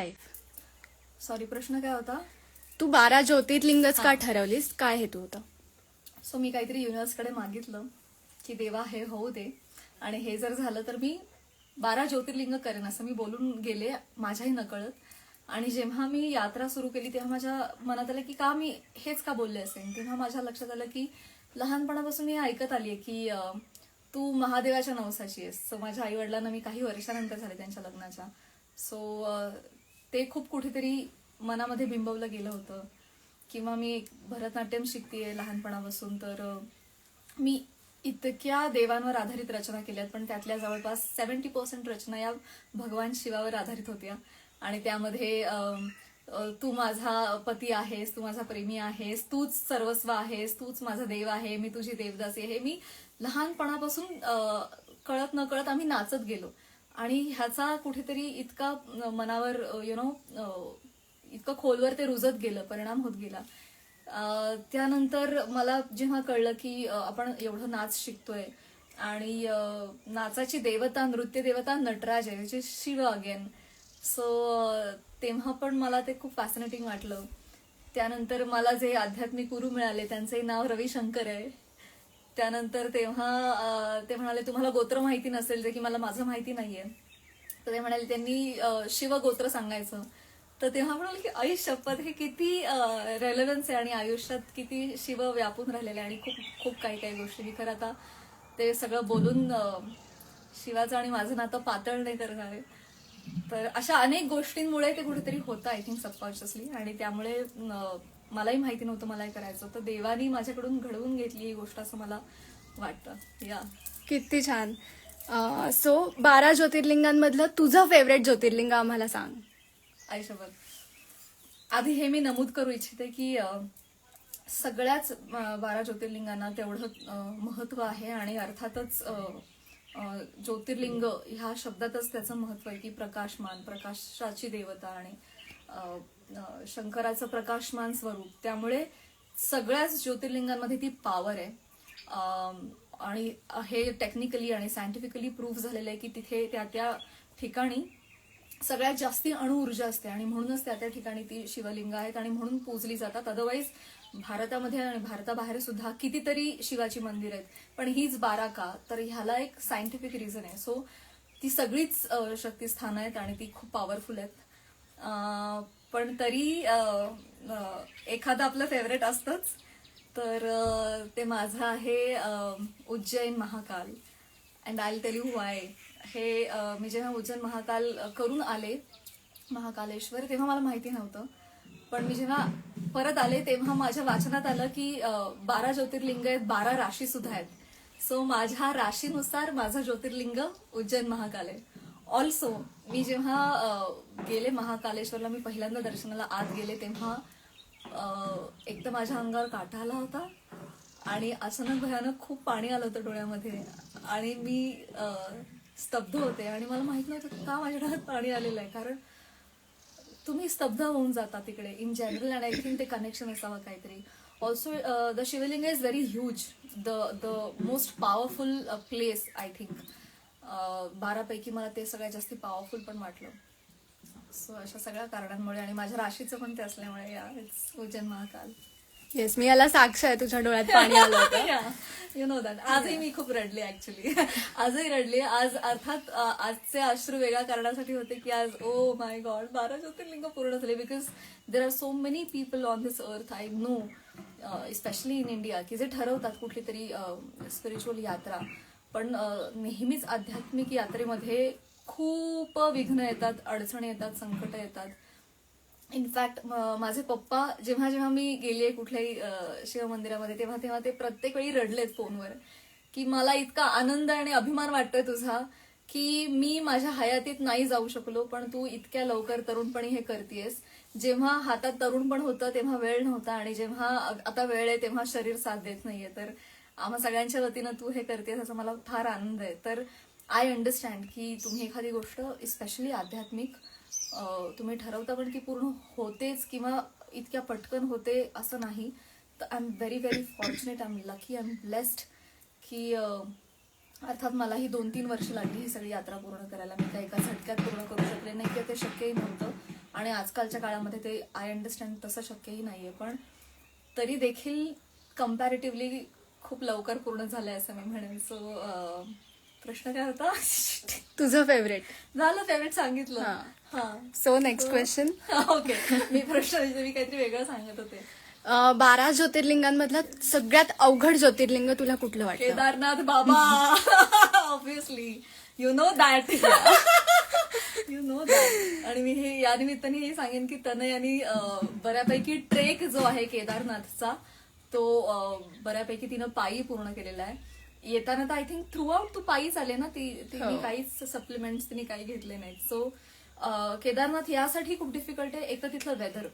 Life sorry प्रश्न काय होता? तू बारा ज्योतिर्लिंगच का. ठरवलीस? काय हेतू होता? सो मी काहीतरी युनिव्हर्सकडे मागितलं की देवा हे होऊ दे. आणि हे जर झालं तर मी बारा ज्योतिर्लिंग करेन असं मी बोलून गेले माझ्याही नकळत. आणि जेव्हा मी यात्रा सुरू केली तेव्हा माझ्या मनात आलं की का मी हेच का बोलले असेल तेव्हा माझ्या लक्षात आलं की लहानपणापासून मी ऐकत आली की अं, तू महादेवाच्या नवसाची आहेस. सो माझ्या आई वडिलांना मी काही वर्षानंतर झाले त्यांच्या लग्नाच्या. सो ते खूप कुठेतरी मनामध्ये बिंबवलं गेलं होतं. किंवा मी भरतनाट्यम शिकतेय लहानपणापासून तर मी इतक्या देवांवर आधारित रचना केल्यात पण त्यातल्या जवळपास सेव्हन्टी पर्सेंट रचना या भगवान शिवावर आधारित होत्या. आणि त्यामध्ये तू माझा पती आहेस तू माझा प्रेमी आहेस तूच सर्वस्व आहेस तूच माझा देव आहे मी तुझी देवदासी आहे. हे मी लहानपणापासून कळत न कळत आम्ही नाचत गेलो. आणि ह्याचा कुठेतरी इतका मनावर यु नो इतकं खोलवर ते रुजत गेलं परिणाम होत गेला. त्यानंतर मला जेव्हा कळलं की आपण एवढं नाच शिकतोय आणि नाचाची देवता नृत्य देवता नटराज आहे जे शिव अगेन सो तेव्हा पण मला ते खूप फॅसिनेटिंग वाटलं. त्यानंतर मला जे आध्यात्मिक गुरु मिळाले त्यांचे नाव रविशंकर आहे. त्यानंतर तेव्हा ते म्हणाले तुम्हाला गोत्र माहिती नसेल जे की मला माझं माहिती नाहीये. तर ते म्हणाले त्यांनी शिव शिवगोत्र सांगायचं. तर तेव्हा म्हणाले की आई शपथ हे किती रेलेव्हन्स आहे आणि आयुष्यात किती शिव व्यापून राहिलेले आणि खूप खूप काही काही गोष्टी. मी खरं आता ते सगळं बोलून शिवाचं आणि माझं नातं पातळ नाही करणार आहे तर अशा अनेक गोष्टींमुळे ते कुठेतरी होतं आय थिंक सबकॉन्शियसली आणि त्यामुळे मलाही माहिती नव्हतं मला करायचं. तर देवानी माझ्याकडून घडवून घेतली ही गोष्ट असं मला वाटतं. या. किती छान. सो बारा ज्योतिर्लिंगांमधलं तुझं फेवरेट ज्योतिर्लिंग आम्हाला सांग. आयुष्यभर. आधी हे मी नमूद करू इच्छिते की सगळ्याच बारा ज्योतिर्लिंगांना तेवढं अं, महत्त्व आहे आणि अर्थातच ज्योतिर्लिंग ह्या शब्दातच त्याचं महत्त्व आहे की प्रकाशमान प्रकाशाची देवता आणि शंकराचं प्रकाशमान स्वरूप. त्यामुळे सगळ्याच ज्योतिर्लिंगांमध्ये ती पॉवर आहे. आणि हे टेक्निकली आणि सायंटिफिकली प्रूफ झालेलं आहे की तिथे त्या त्या ठिकाणी सगळ्यात जास्ती अणुऊर्जा असते. आणि म्हणूनच त्या त्या ठिकाणी ती शिवलिंग आहेत आणि म्हणून पूजली जातात. अदरवाईज भारतामध्ये आणि भारताबाहेर सुद्धा कितीतरी शिवाची मंदिर आहेत. पण हीच बारा का तर ह्याला एक सायंटिफिक रिझन आहे. सो ती सगळीच शक्तिस्थानं आहेत आणि ती खूप पॉवरफुल आहेत. पण तरी एखादं आपलं फेवरेट असतंच. तर ते माझं आहे Ujjain Mahakal. And I tell you why हे मी जेव्हा उज्जैन महाकाल करून आले महाकालेश्वर तेव्हा मला माहिती नव्हतं. पण मी जेव्हा परत आले तेव्हा माझ्या वाचनात आलं की बारा ज्योतिर्लिंग आहेत बारा राशी सुद्धा आहेत. सो माझ्या राशीनुसार माझं ज्योतिर्लिंग उज्जैन महाकाल आहे. ऑल्सो मी जेव्हा गेले महाकालेश्वरला मी पहिल्यांदा दर्शनाला आत गेले तेव्हा एक तर माझ्या अंगावर काटा आला होता आणि अचानक भयानक खूप पाणी आलं होतं डोळ्यामध्ये आणि मी स्तब्ध होते आणि मला माहीत नव्हतं का माझ्या डोळ्यात पाणी आलेलं आहे. कारण तुम्ही स्तब्ध होऊन जाता तिकडे. In general and I think ते कनेक्शन असावं काहीतरी. Also the Shivling is very huge the the most powerful place I think बारापैकी मला ते सगळ्यात जास्त पॉवरफुल पण वाटलं. सो अशा सगळ्या कारणांमुळे आणि माझ्या राशीचं पण ते असल्यामुळे या उज्जैन महाकाल. येस मी याला साक्ष आहे तुझ्या डोळ्यात पाणी आलं होतं. यु नो दॅट आजही मी खूप रडले ऍक्च्युली आजही रडले. आज अर्थात आजचे अश्रू वेगळ्या कारणासाठी होते की आज ओ माय गॉड बारा ज्योतिर्लिंग पूर्ण झाले because there are so many people on this earth I know specially in India की जे ठरवतात कुठली तरी स्पिरिच्युअल यात्रा. पण नेहमीच आध्यात्मिक यात्रेमध्ये खूप विघ्न येतात अडचणी येतात संकट येतात. इनफॅक्ट माझे पप्पा जेव्हा जेव्हा मी गेलीये कुठल्याही शिवमंदिरामध्ये तेव्हा तेव्हा ते प्रत्येक वेळी रडलेत फोनवर की मला इतका आनंद आणि अभिमान वाटतोय तुझा की मी माझ्या हयातीत नाही जाऊ शकलो पण तू इतक्या लवकर तरुणपणी हे करतेयस. जेव्हा हातात तरुणपण होतं तेव्हा वेळ नव्हता आणि जेव्हा आता वेळ आहे तेव्हा शरीर साथ देत नाहीये. तर आम्हा सगळ्यांच्या वतीनं तू हे करतेस असं मला फार आनंद आहे. तर आय अंडरस्टँड की तुम्ही एखादी गोष्ट स्पेशली आध्यात्मिक तुम्ही ठरवता पण ती पूर्ण होतेच किंवा इतक्या पटकन होते असं नाही. तर I am very very fortunate I am lucky I am blessed की अर्थात अर्थात मलाही दोन तीन वर्ष लागली ही सगळी यात्रा पूर्ण करायला. मी त्या एका झटक्यात पूर्ण करू शकले नाही किंवा ते शक्यही नव्हतं. आणि आजकालच्या काळामध्ये ते आय अंडरस्टँड तसं शक्यही नाही आहे पण तरी देखील कम्पॅरेटिव्हली खूप लवकर पूर्ण झालंय असं मी म्हणेन. सो प्रश्न काय होता? तुझं फेवरेट झालं फेवरेट सांगितलं. हा. सो नेक्स्ट क्वेश्चन ओके मी प्रश्न मी काहीतरी वेगळं सांगत होते. बारा ज्योतिर्लिंगांमधलं सगळ्यात अवघड ज्योतिर्लिंग तुला कुठलं वाटतं? केदारनाथ बाबा. Obviously you know that you know that आणि मी हे या निमित्ताने हे सांगेन की तनय यांनी बऱ्यापैकी ट्रेक जो आहे केदारनाथचा तो बऱ्यापैकी तिनं पायी पूर्ण केलेला आहे. येताना तर आय थिंक थ्रू आउट तू पायीच आले ना ती तिने हो. काहीच सप्लिमेंट्स तिने काही घेतले नाहीत. सो केदारनाथ यासाठी खूप डिफिकल्ट आहे एक तर तिथलं वेदर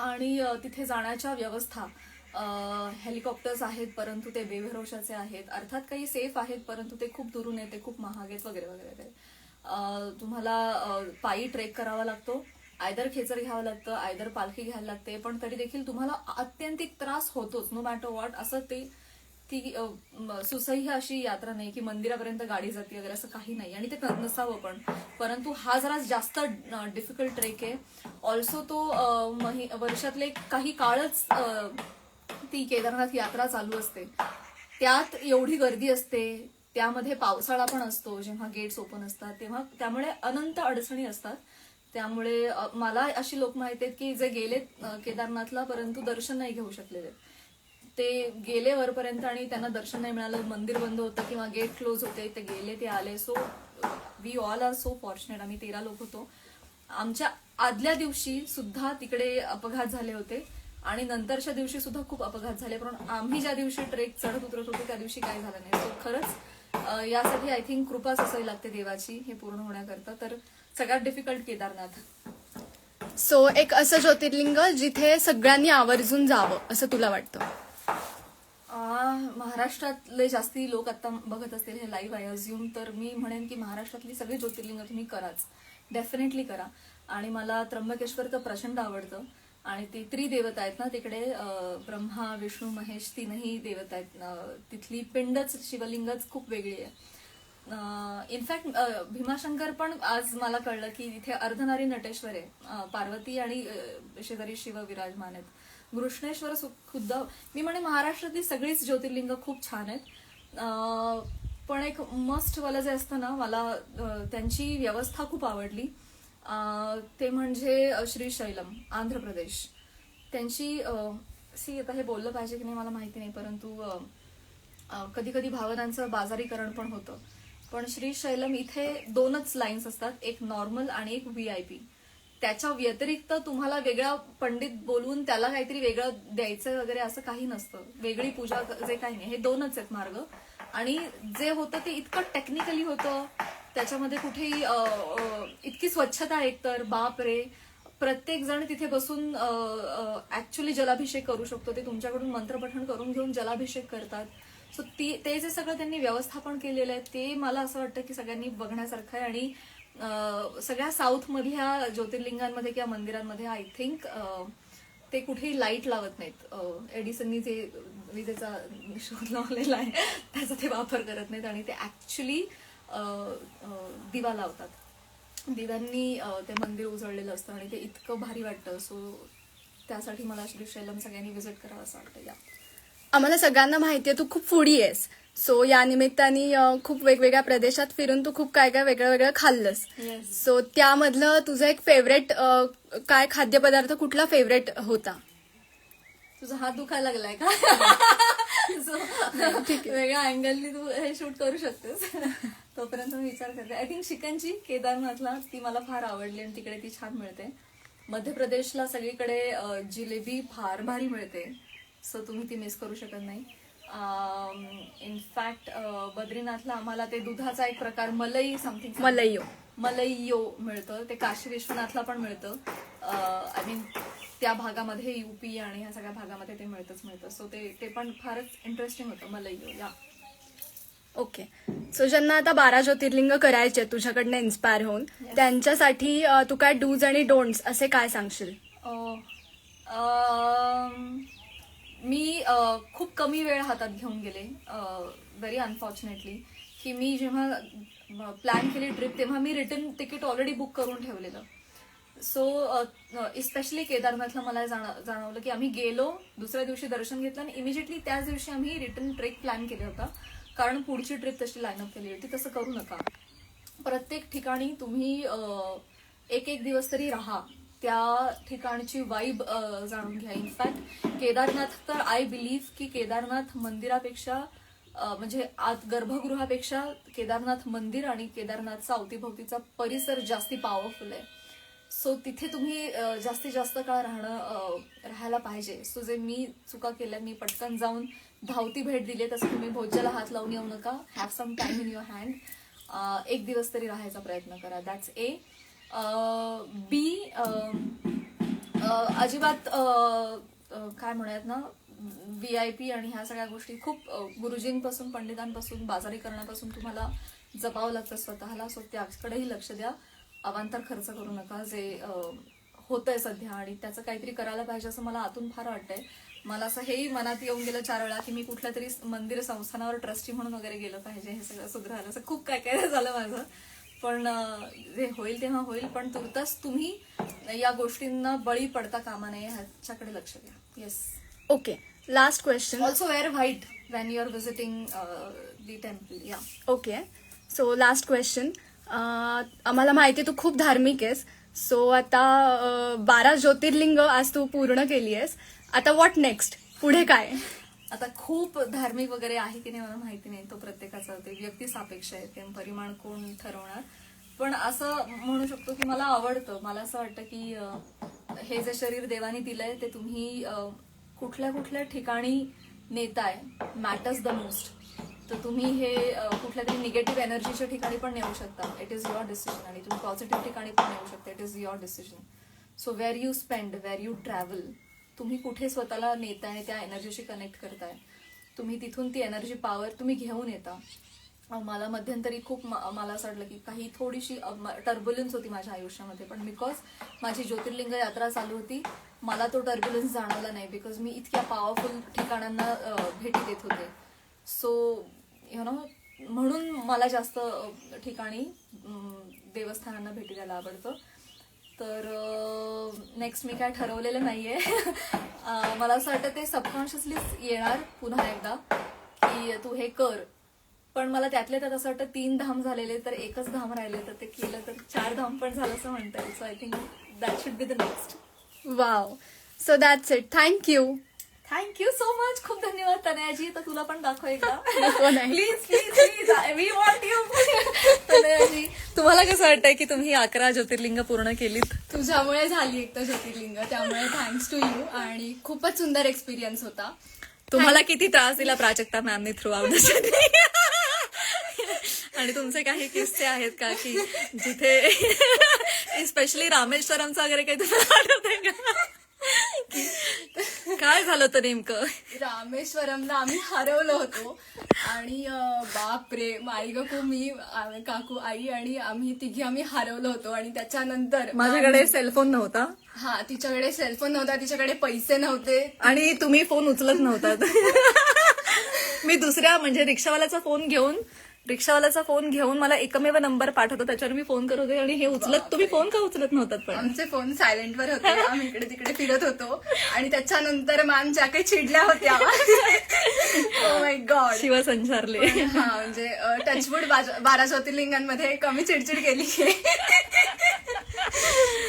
आणि तिथे जाण्याच्या व्यवस्था. हेलिकॉप्टर्स आहेत परंतु ते बेभरोशाचे आहेत. अर्थात काही सेफ आहेत परंतु ते खूप दुरून आहेत ते खूप महाग आहेत वगैरे वगैरे वगैरे. तुम्हाला पायी ट्रेक करावा लागतो. आयदर खेचर घ्यावं लागतं आयदर पालखी घ्यायला लागते पण तरी देखील तुम्हाला अत्यंतिक त्रास होतोच नो मॅटर वॉट असं ते ती सुसह्य अशी यात्रा नाही की मंदिरापर्यंत गाडी जाते वगैरे असं काही नाही. आणि ते नसावं पण. परंतु हा जरा जास्त डिफिकल्ट ट्रेक आहे. ऑल्सो तो वर्षातले काही काळच ती केदारनाथ यात्रा चालू असते. त्यात एवढी गर्दी असते त्यामध्ये पावसाळा पण असतो जेव्हा गेट्स ओपन असतात तेव्हा त्यामुळे अनंत अडचणी असतात. त्यामुळे मला अशी लोक माहीत आहेत की जे गेलेत केदारनाथला परंतु दर्शन नाही घेऊ शकलेले ते गेले वरपर्यंत आणि त्यांना दर्शन नाही मिळालं. मंदिर बंद होतं किंवा गेट क्लोज होते ते गेले ते आले. So we all are so fortunate आम्ही तेरा लोक होतो. आमच्या आदल्या दिवशी सुद्धा तिकडे अपघात झाले होते. आणि नंतरच्या दिवशी सुद्धा खूप अपघात झाले. पण आम्ही ज्या दिवशी ट्रेक चढत उतरत होतो त्या दिवशी काय झालं नाही. सो खरंच यासाठी आय थिंक कृपाच असावी लागते देवाची. हे पूर्ण होण्याकरता. तर सगळ्यात डिफिकल्ट केदारनाथ. सो एक असं ज्योतिर्लिंग जिथे सगळ्यांनी आवर्जून जावं असं तुला वाटतं? महाराष्ट्रातले जास्ती लोक आता बघत असतील हे लाईव्ह आय अज्युम तर मी म्हणेन की महाराष्ट्रातली सगळी ज्योतिर्लिंग तुम्ही कराच. डेफिनेटली करा. आणि मला त्र्यंबकेश्वर तर प्रचंड आवडतं. आणि ती त्रिदेवता आहेत ना तिकडे ब्रह्मा विष्णू महेश तीनही देवता आहेत. तिथली पिंडच शिवलिंगच खूप वेगळी आहे. इनफॅक्ट भीमाशंकर पण आज मला कळलं की इथे अर्धनारी नटेश्वर आहे पार्वती आणि शेजारी शिव विराजमान आहेत. घृष्णेश्वर खुद्द मी म्हणे महाराष्ट्रातली सगळीच ज्योतिर्लिंग खूप छान आहेत. पण एक मस्ट वाला जे असतं ना मला त्यांची व्यवस्था खूप आवडली. ते म्हणजे श्रीशैलम आंध्र प्रदेश. त्यांची सी आता हे बोललं पाहिजे की नाही मला माहिती नाही परंतु कधी कधी भावनांचं बाजारीकरण पण होतं. पण श्रीशैलम इथे दोनच लाईन्स असतात एक नॉर्मल आणि एक व्ही आय पी त्याच्या व्यतिरिक्त तुम्हाला वेगळा पंडित बोलवून त्याला काहीतरी वेगळं द्यायचं वगैरे असं काही नसतं. वेगळी पूजा जे काही नाही. हे दोनच आहेत मार्ग. आणि जे होतं ते इतकं टेक्निकली होतं. त्याच्यामध्ये कुठेही इतकी स्वच्छता एकतर बाप रे. प्रत्येक जण तिथे बसून ऍक्च्युली जलाभिषेक करू शकतो. ते तुमच्याकडून मंत्रपठण करून घेऊन जलाभिषेक करतात. सो ती ते जे सगळं त्यांनी व्यवस्थापन केलेलं आहे ते मला असं वाटतं की सगळ्यांनी बघण्यासारखं आहे. आणि सगळ्या साऊथ मधल्या ज्योतिर्लिंगांमध्ये किंवा मंदिरांमध्ये आय थिंक ते कुठेही लाइट लावत नाहीत. एडिसननी जे विजेचा शोध लावलेला आहे त्याचा ते वापर करत नाहीत. आणि ते ऍक्च्युली दिवा लावतात. दिव्यांनी ते मंदिर उजळलेलं असतं आणि ते इतकं भारी वाटतं. सो त्यासाठी मला श्रीशैलम सगळ्यांनी व्हिजिट करावं असं वाटतं. या आम्हाला सगळ्यांना माहिती आहे तू खूप फुडी आहेस. सो या निमित्ताने खूप वेगवेगळ्या प्रदेशात फिरून तू खूप काय काय वेगळं वेगळं खाल्लंस. सो त्यामधलं तुझं एक फेवरेट काय खाद्यपदार्थ कुठला फेवरेट होता? तुझा हात दुखायला लागलाय का? वेगळ्या अँगलनी तू हे शूट करू शकतेस. तोपर्यंत मी विचार करते. आय थिंक चिकनची केदारनाथला ती मला फार आवडली आणि तिकडे ती छान मिळते. मध्य प्रदेशला सगळीकडे जिलेबी फार भारी मिळते. सो तुम्ही ती मिस करू शकत नाही. इनफॅक्ट बद्रीनाथला आम्हाला ते दुधाचा एक प्रकार मलई समथिंग मलईयो. मलईयो मिळतं. ते काशी विश्वनाथला पण मिळतं. आय मीन त्या भागामध्ये युपी आणि ह्या सगळ्या भागामध्ये ते मिळतच मिळतं. सो ते ते पण फारच इंटरेस्टिंग होतं मलईयो. या ओके सो ज्यांना आता बारा ज्योतिर्लिंग करायचे तुझ्याकडनं इन्स्पायर होऊन त्यांच्यासाठी अं, तू काय डूज आणि डोंट्स असे काय सांगशील? मी अं, खूप कमी वेळ हातात घेऊन गेले. व्हेरी अनफॉर्च्युनेटली की मी जेव्हा प्लॅन केली ट्रिप तेव्हा मी रिटर्न तिकीट ऑलरेडी बुक करून ठेवलेलं. सो इस्पेशली केदारनाथला मला जाण- जाणवलं की आम्ही गेलो दुसऱ्या दिवशी दर्शन घेतलं आणि इमिजिएटली त्याच दिवशी आम्ही रिटर्न ट्रेक प्लॅन केला होता. कारण पुढची ट्रिप तशी लाईनअप केली होती तसं करू नका. प्रत्येक ठिकाणी तुम्ही एक एक दिवस तरी राहा. त्या ठिकाणची वाईब जाणून घ्या. इनफॅक्ट केदारनाथ तर आय बिलीव्ह की केदारनाथ मंदिरापेक्षा म्हणजे आत गर्भगृहापेक्षा केदारनाथ मंदिर आणि केदारनाथचा अवतीभोवतीचा परिसर जास्ती पॉवरफुल आहे. सो तिथे तुम्ही जास्तीत जास्त काळ राहणं राहायला पाहिजे? सो जे मी चुका केल्या मी पटकन जाऊन धावती भेट दिली तसं तुम्ही भोज्याला हात लावून येऊ नका. Have some time in your hand एक दिवस तरी राहायचा प्रयत्न करा. दॅट्स ए बी अजिबात काय म्हणूयात ना व्ही आय पी आणि ह्या सगळ्या गोष्टी खूप गुरुजींपासून पंडितांपासून बाजारी करण्यापासून तुम्हाला जपावं लागतं स्वतःला. सो त्याकडेही लक्ष द्या. अवांतर खर्च करू नका. जे होत आहे सध्या आणि त्याचं काहीतरी करायला पाहिजे असं मला आतून फार वाटतंय. मला असं हेही मनात येऊन गेलं चार वेळा की मी कुठल्या तरी मंदिर संस्थानावर ट्रस्टी म्हणून वगैरे गेलं पाहिजे. हे सगळं सुधारायला असं खूप काय काय झालं माझं. पण जे होईल तेव्हा होईल पण तुर्तास तुम्ही या गोष्टींना बळी पडता कामा नये ह्याच्याकडे लक्ष द्या. Yes okay last question also wear white when you are visiting the temple या ओके सो लास्ट क्वेश्चन आम्हाला माहिती आहे तू खूप धार्मिक आहेस. सो आता बारा ज्योतिर्लिंग आज तू पूर्ण केली आहेस. आता व्हॉट नेक्स्ट पुढे काय? आता खूप धार्मिक वगैरे आहे की नाही मला माहिती नाही. तो प्रत्येकाचा ते व्यक्ती सापेक्ष आहे ते परिमाण कोण ठरवणार? पण असं म्हणू शकतो की मला आवडतं. मला असं वाटतं की हे जे शरीर देवाने दिलंय ते तुम्ही कुठल्या कुठल्या ठिकाणी नेताय मॅटर्स द मोस्ट तर तुम्ही हे कुठल्या तरी निगेटिव्ह एनर्जीच्या ठिकाणी पण नेऊ शकता. इट इज युअर डिसिजन आणि तुम्ही पॉझिटिव्ह ठिकाणी पण नेऊ शकता. It is your decision so where you spend where you travel तुम्ही कुठे स्वतःला नेताय आणि त्या एनर्जीशी कनेक्ट करताय? तुम्ही तिथून ती एनर्जी पॉवर तुम्ही घेऊन येता. मला मध्यंतरी खूप म- मला असं वाटलं की काही थोडीशी टर्ब्युलन्स होती माझ्या आयुष्यामध्ये. पण बिकॉज माझी ज्योतिर्लिंग यात्रा चालू होती मला तो टर्ब्युलन्स जाणवला नाही बिकॉज मी इतक्या पॉवरफुल ठिकाणांना भेटी देत होते. सो यु नो म्हणून मला जास्त ठिकाणी देवस्थानांना भेटी द्यायला आवडतं. तर नेक्स्ट मी काय ठरवलेलं नाहीये. मला असं वाटतं ते सबकॉन्शियसलीच येणार पुन्हा एकदा की तू हे कर. पण मला त्यातल्या त्यात असं वाटतं तीन धाम झालेले तर एकच धाम राहिले तर ते केलं तर चार धाम पण झालं असं म्हणता येईल. So I think that should be the next wow so that's it thank you thank you so much खूप धन्यवाद तनयाजी. तर तुला पण दाखव एकदा. Please please please we want you तुम्हाला कसं वाटतंय की तुम्ही अकरा ज्योतिर्लिंग पूर्ण केलीत? तुझ्यामुळे झाली एक तर ज्योतिर्लिंग त्यामुळे थँक्स टू यू आणि खूपच सुंदर एक्सपिरियन्स होता. तुम्हाला किती त्रास दिला प्राजक्ता मॅमने थ्रू आउट आणि तुमचे काही किस्से आहेत का की जिथे स्पेशली रामेश्वरमचं वगैरे काही तुम्हाला आठवतंय का की? काय झालं होतं नेमकं? रामेश्वरमला आम्ही हरवलो होतो. आणि अं, बापरे माळी काकू मी काकू आई आणि आम्ही तिघी आम्ही हरवलो होतो. आणि त्याच्यानंतर माझ्याकडे सेलफोन नव्हता. हा तिच्याकडे सेलफोन नव्हता तिच्याकडे पैसे नव्हते. आणि तुम्ही फोन उचलत नव्हतात. मी दुसऱ्या म्हणजे रिक्षावाल्याचा फोन घेऊन रिक्षावाल्याचा फोन घेऊन मला एकमेव नंबर पाठवतो त्याच्यावर मी फोन करत होते आणि हे उचलत तुम्ही फोन का उचलत नव्हतात पण? आमचे फोन सायलेंटवर होते आम्ही इकडे तिकडे फिरत होतो. आणि त्याच्यानंतर मॅम ज्या काही चिडल्या होत्या. माय गॉड शिवसंचारले हा म्हणजे टचवूड बारा ज्योतिर्लिंगांमध्ये कमी चिडचिड केली.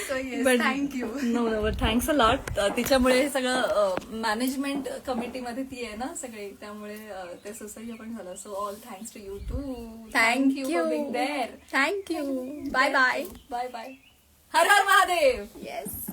Thank you no no thanks a lot तिच्यामुळे हे सगळं मॅनेजमेंट कमिटीमध्ये ती आहे ना सगळी त्यामुळे अं, ते सुसह्य पण झालं. So all thanks to you too thank you being there thank you bye bye bye bye her her Mahadev yes